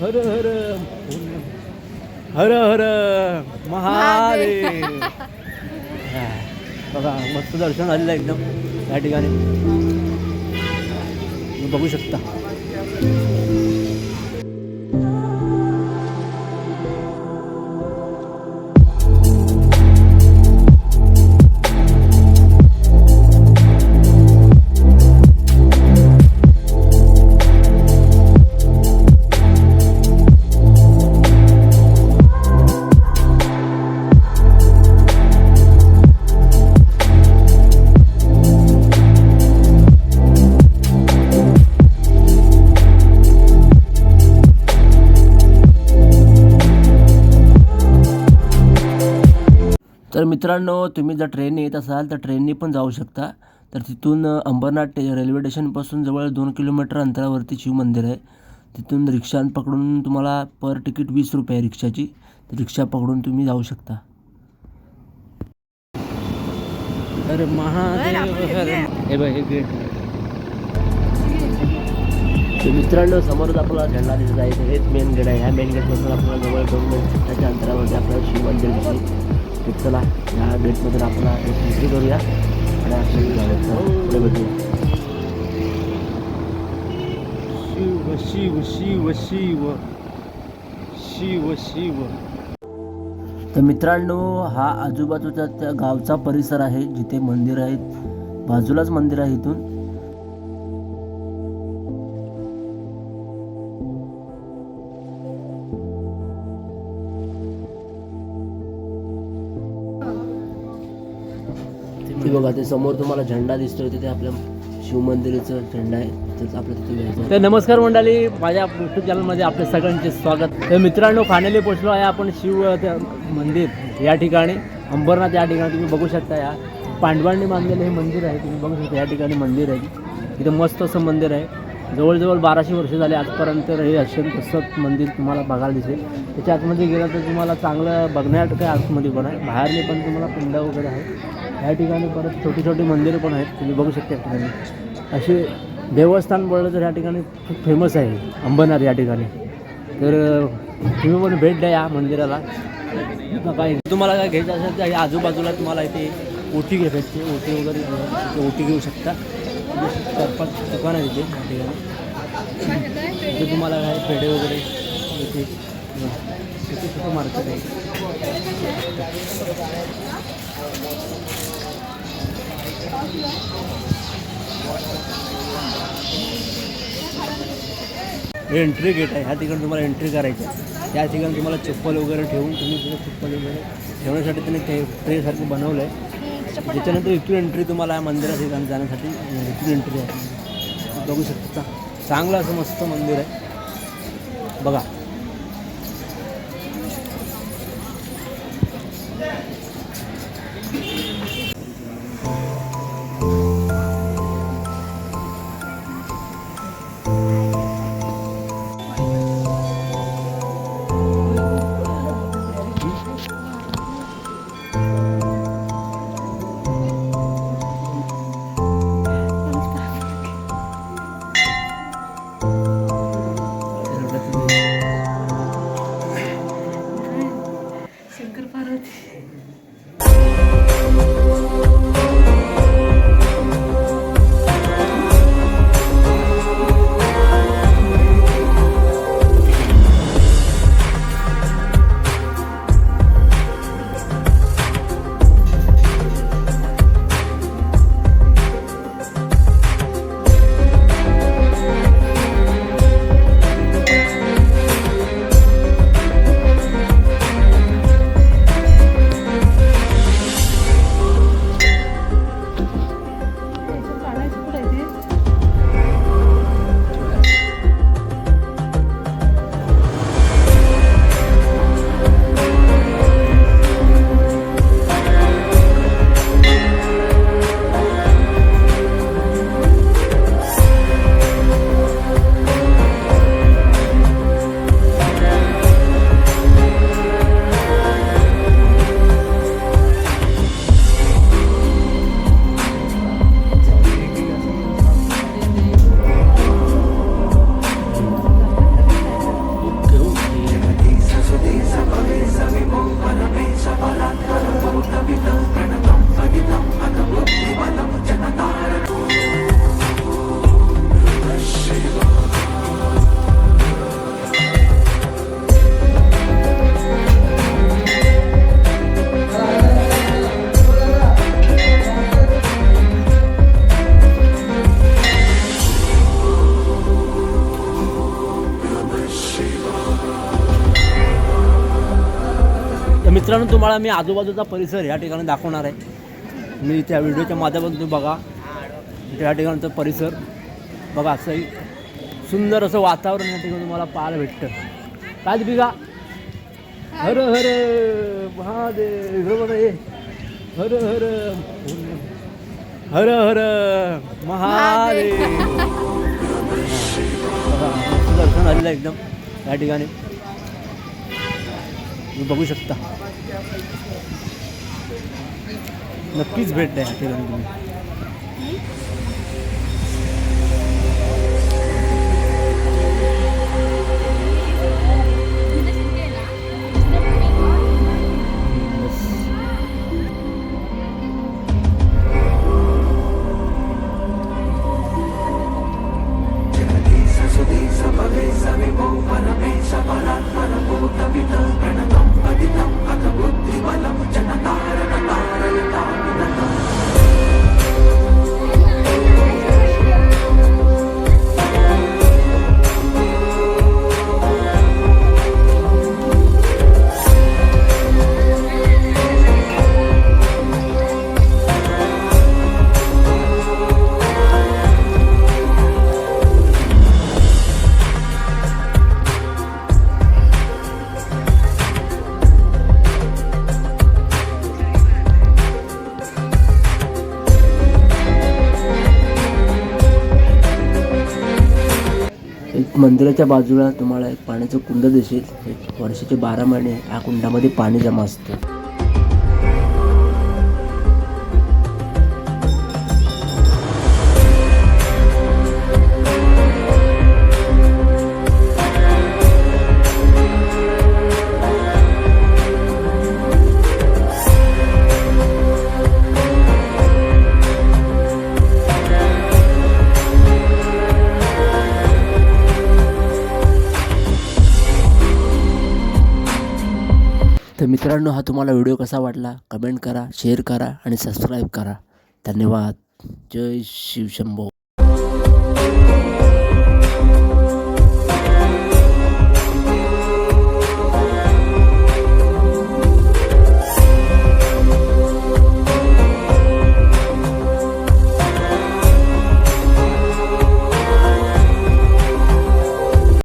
हर हर हर हर महादेव. बघा मस्त दर्शन झालेलं आहे एकदम. या ठिकाणी. बघू शकता. तर मित्रांनो तुम्ही जर ट्रेन येत असाल तर ट्रेननी पण जाऊ शकता. तर तिथून अंबरनाथ टे रेल्वे स्टेशनपासून जवळ दोन किलोमीटर अंतरावरती शिव मंदिर आहे. तिथून रिक्षा पकडून तुम्हाला पर तिकीट वीस रुपये आहे रिक्षाची. तर रिक्षा पकडून तुम्ही जाऊ शकता. अरे महादेव हर हे बघ हे गेट तर मित्रांनो समोरच आपल्याला झेंडा दिसत आहे. हेच मेन गेट आहे. ह्या मेन गेटपासून आपल्याला जवळ दोन मिनिटाच्या अंतरावरती आपल्याला शिव मंदिर दिसेल. तर चला ह्या गेटमधून आपल्याला एक एंट्री करूया आणि आपल्याला जाऊया. पुढे भेटूया. शिव शिव शिव शिव. शिव शिव. तर मित्रांनो हा आजूबाजूचा त्या गावचा परिसर आहे जिथे मंदिर आहेत. बाजूलाच मंदिर आहे इथून. ते बघा ते समोर तुम्हाला झेंडा दिसतोय तिथे आपल्या शिवमंदिराचा झेंडा आहे तिथेच आपलं तिथे जायचं तर नमस्कार मंडळी माझ्या यूट्यूब चॅनलमध्ये आपल्या सगळ्यांचे स्वागत. तर मित्रांनो फायनली पोचलो आहे आपण शिव मंदिर या ठिकाणी. अंबरनाथ या ठिकाणी तुम्ही बघू शकता या. पांडवांनी बांधलेलं हे मंदिर आहे तुम्ही बघू शकता या ठिकाणी मंदिर आहे. इथं मस्त असं मंदिर आहे. जवळजवळ बाराशे वर्ष झाले आजपर्यंत हे असेल तसंच मंदिर तुम्हाला बघायला दिसेल. त्याच्या आतमध्ये गेलं तर तुम्हाला चांगलं बघण्यात काय आतमध्ये पण आहे. बाहेरने पण तुम्हाला कुंड वगैरे आहे या ठिकाणी परत छोटी छोटी मंदिरं पण आहेत. तुम्ही बघू शकता ठिकाणी. असे देवस्थान बोललं तर या ठिकाणी खूप फेमस आहे. अंबरनाथ या ठिकाणी. तर तुम्ही पण भेट द्या या मंदिराला. काय तुम्हाला काय घ्यायचं असेल तर या आजूबाजूला तुम्हाला इथे ओटी घे भेटते ओटी वगैरे ओटी घेऊ शकता. चार पाच दुकान आहे तिथे या ठिकाणी इथे तुम्हाला काय पेढे वगैरे इथे इथे सुपर मार्केट आहे. हे एंट्री गेट आहे. ह्या ठिकाणी तुम्हाला एंट्री करायची आहे. त्या ठिकाणी तुम्हाला चप्पल वगैरे ठेवून तुम्ही तिथे चप्पल वगैरे ठेवण्यासाठी त्यांनी ते ट्रेसारखं बनवलं आहे त्याच्यानंतर इथून एंट्री तुम्हाला या मंदिरा ठिकाणी जाण्यासाठी इथून एंट्री आहे. बघू शकता. चांगलं असं मस्त मंदिर आहे. बघा. मित्रांनो तुम्हाला मी आजूबाजूचा परिसर या ठिकाणी दाखवणार आहे. मी त्या व्हिडिओच्या माध्यमातून तुम्ही बघा. त्या ठिकाणचा परिसर. बघा असंही सुंदर असं वातावरण या ठिकाणी तुम्हाला पाहायला भेटतं. काय बिगा हर हर महादेव. हे हर हर हर हर महादेव. दर्शन झालेलं आहे एकदम या ठिकाणी. तुम्ही बघू शकता. नक्कीच भेट द्या ठिकाणी तुम्ही. एक मंदिराच्या बाजूला तुम्हाला एक पाण्याचं कुंड दिसेल. एक वर्षाचे बारा महिने या कुंडामध्ये पाणी जमा असतं. तर मित्रांनो हा तुम्हाला व्हिडिओ कसा वाटला? कमेंट करा शेअर करा आणि सबस्क्राईब करा. धन्यवाद. जय शिवशंभो